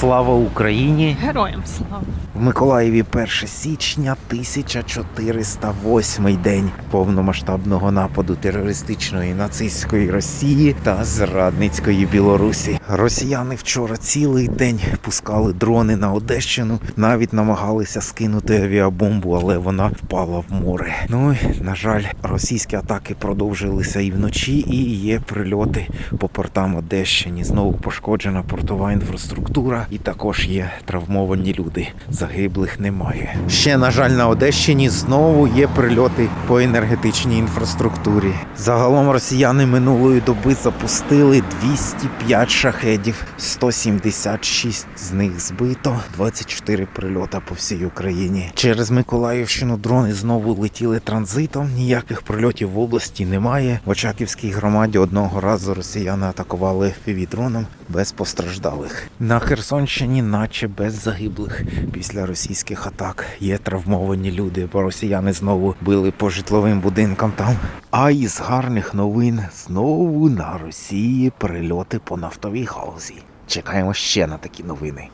Слава Україні! Героям слава. В Миколаєві 1 січня 1408 день повномасштабного нападу терористичної нацистської Росії та зрадницької Білорусі. Росіяни вчора цілий день пускали дрони на Одещину, навіть намагалися скинути авіабомбу, але вона впала в море. Ну і, на жаль, російські атаки продовжилися і вночі, і є прильоти по портам Одещині. Знову пошкоджена портова інфраструктура, і також є травмовані люди. Загиблих немає. Ще на жаль, на Одещині знову є прильоти по енергетичній інфраструктурі. Загалом росіяни минулої доби запустили 205 шахедів, 176 з них збито, 24 прильота по всій Україні. Через Миколаївщину дрони знову летіли транзитом. Ніяких прильотів в області немає. В Очаківській громаді одного разу росіяни атакували FPV-дроном без постраждалих. На Херсонщині, наче без загиблих після російських атак. Є травмовані люди, бо росіяни знову били по житловим будинкам там. А із гарних новин знову на Росії прильоти по нафтовій галузі. Чекаємо ще на такі новини.